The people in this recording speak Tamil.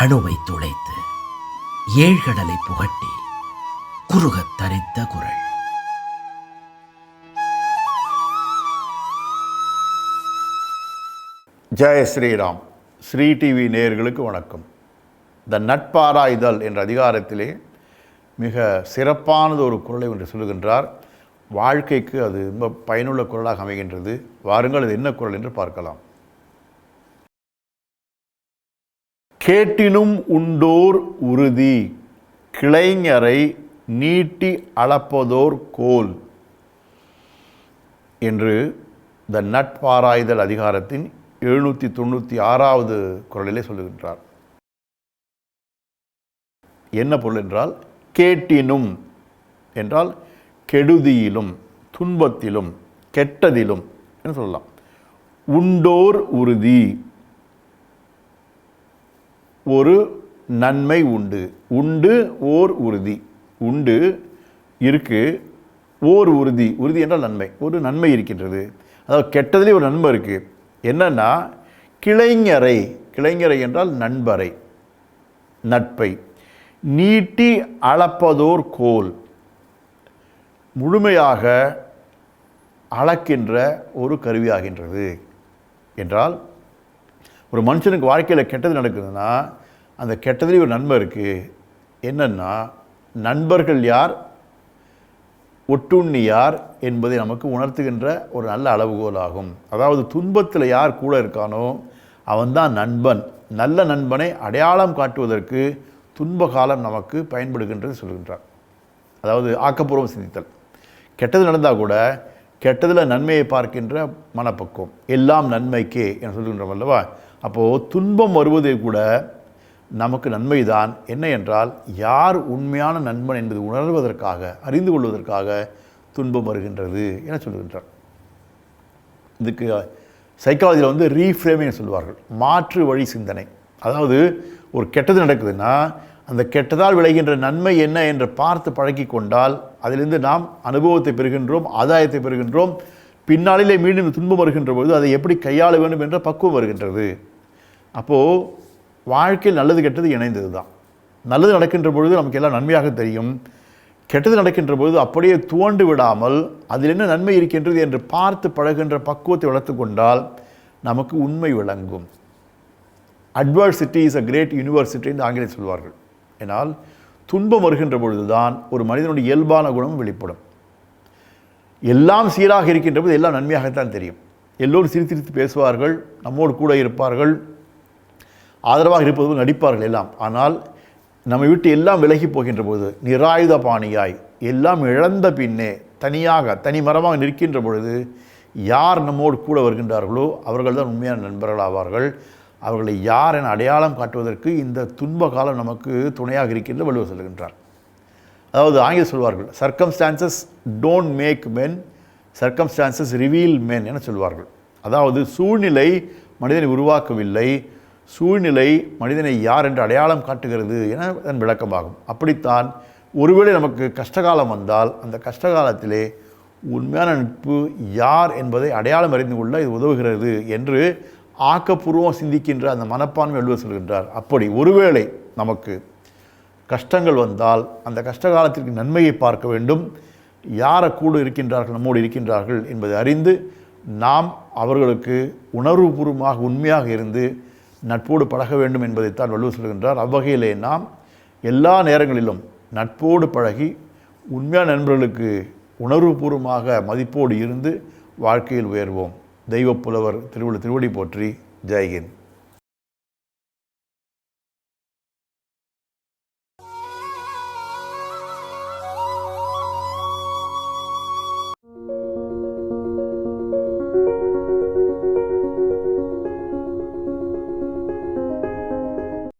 அணுவை துளைத்து ஏழ்கடலை புகட்டி குறுகத் தரித்த குரல். ஜெய ஸ்ரீராம். ஸ்ரீ டிவி நேயர்களுக்கு வணக்கம். த நட்பாராய்தல் என்ற அதிகாரத்திலே மிக சிறப்பானது ஒரு குரலை ஒன்று சொல்லுகின்றார். வாழ்க்கைக்கு அது ரொம்ப பயனுள்ள குரலாக அமைகின்றது. வாருங்கள் அது என்ன குரல் என்று பார்க்கலாம். கேட்டினும் உண்டோர் உறுதி கிளைஞரை நீட்டி அளப்பதோர் கோல் என்று த நட்பாராய்தல் அதிகாரத்தின் எழுநூற்றி தொண்ணூற்றி ஆறாவது குரலிலே சொல்லுகின்றார். என்ன பொருள் என்றால் கேட்டினும் என்றால் கெடுதியிலும் துன்பத்திலும் கெட்டதிலும் என்று சொல்லலாம். உண்டோர் உறுதி ஒரு நன்மை உண்டு. உண்டு ஓர் உறுதி. உண்டு இருக்கு ஓர் உறுதி. உறுதி என்றால் நன்மை. ஒரு நன்மை இருக்கின்றது. அதாவது கெட்டதிலே ஒரு நன்மை இருக்குது என்னன்னா கிளைஞரை கிளைஞரை என்றால் நண்பரை நட்பை. நீட்டி அளப்பதோர் கோல். முழுமையாக அளக்கின்ற ஒரு கருவியாகின்றது. என்றால் ஒரு மனுஷனுக்கு வாழ்க்கையில் கெட்டது நடக்குதுன்னா அந்த கெட்டதுலேயும் ஒரு நன்மை இருக்குது என்னென்னா நண்பர்கள் யார்? ஒட்டுண்ணி யார்? என்பதை நமக்கு உணர்த்துகின்ற ஒரு நல்ல அளவுகோலாகும் அதாவது துன்பத்தில் யார் கூட இருக்கானோ அவன்தான் நண்பன். நல்ல நண்பனை அடையாளம் காட்டுவதற்கு துன்ப காலம் நமக்கு பயன்படுகின்றது சொல்கின்றார். அதாவது ஆக்கப்பூர்வம் சிந்தித்தல். கெட்டது நடந்தால் கூட கெட்டதில் நன்மையை பார்க்கின்ற மனப்பக்குவம். எல்லாம் நன்மைக்கே என சொல்கின்றோம் அல்லவா? அப்போது துன்பம் வருவதே கூட நமக்கு நன்மைதான். என்ன என்றால் யார் உண்மையான நண்பன் என்பது உணர்வதற்காக அறிந்து கொள்வதற்காக துன்பம் வருகின்றது என சொல்லுகின்றார் இதுக்கு சைக்காலஜியில் வந்து ரீஃப்ரேமிங் சொல்வார்கள் மாற்று வழி சிந்தனை. அதாவது ஒரு கெட்டது நடக்குதுன்னா அந்த கெட்டதால் விளைகின்ற நன்மை என்ன என்று பார்த்து பழக்கி கொண்டால் அதிலிருந்து நாம் அனுபவத்தை பெறுகின்றோம் ஆதாயத்தை பெறுகின்றோம். பின்னாளிலே மீண்டும் துன்பம் வருகின்ற பொழுது அதை எப்படி கையாள வேண்டும் என்ற பக்குவம் வருகின்றது. அப்போது வாழ்க்கையில் நல்லது கெட்டது இணைந்தது தான் நல்லது நடக்கின்ற பொழுது நமக்கு எல்லாம் நன்மையாக தெரியும். கெட்டது நடக்கின்ற பொழுது அப்படியே துவண்டு விடாமல் அதில் என்ன நன்மை இருக்கின்றது என்று பார்த்து பழகின்ற பக்குவத்தை வளர்த்து கொண்டால் நமக்கு உண்மை விளங்கும். Adversity is a great university என்று ஆங்கிலம் சொல்வார்கள். ஏனால் துன்பம் வருகின்ற பொழுதுதான் ஒரு மனிதனுடைய இயல்பான குணம் வெளிப்படும். எல்லாம் சீராக இருக்கின்ற போது எல்லாம் நன்மையாகத்தான் தெரியும். எல்லோரும் சிரித்து சிரித்து பேசுவார்கள் நம்மோடு கூட இருப்பார்கள். ஆதரவாக இருப்பது நடிப்பார்கள் எல்லாம். ஆனால் நம்மை விட்டு எல்லாம் விலகி போகின்ற போது நிராயுத பாணியாய் எல்லாம் இழந்த பின்னே தனியாக தனி மரமாக நிற்கின்ற பொழுது யார் நம்மோடு கூட வருகின்றார்களோ அவர்கள் தான் உண்மையான நண்பர்கள் ஆவார்கள். அவர்களை யார் என அடையாளம் காட்டுவதற்கு இந்த துன்ப காலம் நமக்கு துணையாக இருக்கின்ற வள்ளுவர் சொல்கின்றார். அதாவது ஆங்கிலம் சொல்வார்கள் circumstances don't make men circumstances reveal men என சொல்வார்கள். அதாவது சூழ்நிலை மனிதனை உருவாக்கவில்லை சூழ்நிலை மனிதனை யார் என்று அடையாளம் காட்டுகிறது என அதன் விளக்கமாகும். அப்படித்தான் ஒருவேளை நமக்கு கஷ்டகாலம் வந்தால் அந்த கஷ்டகாலத்திலே உண்மையான நட்பு யார் என்பதை அடையாளம் அறிந்து கொள்ள இது உதவுகிறது என்று ஆக்கப்பூர்வம் சிந்திக்கின்ற அந்த மனப்பான்மை எழுத சொல்கின்றார். அப்படி ஒருவேளை நமக்கு கஷ்டங்கள் வந்தால் அந்த கஷ்ட காலத்திற்கு நன்மையை பார்க்க வேண்டும். யாரை கூட இருக்கின்றார்கள் நம்மோடு இருக்கின்றார்கள் என்பதை அறிந்து நாம் அவர்களுக்கு உணர்வுபூர்வமாக உண்மையாக இருந்து நட்போடு பழக வேண்டும் என்பதைத்தான் வள்ளுவர் சொல்கின்றார். அவ்வகையிலே நாம் எல்லா நேரங்களிலும் நட்போடு பழகி உண்மையான நண்பர்களுக்கு உணர்வுபூர்வமாக மதிப்போடு இருந்து வாழ்க்கையில் உயர்வோம். தெய்வப்புலவர் திருவள்ளு திருவடி போற்றி. ஜெய்ஹிந்த்.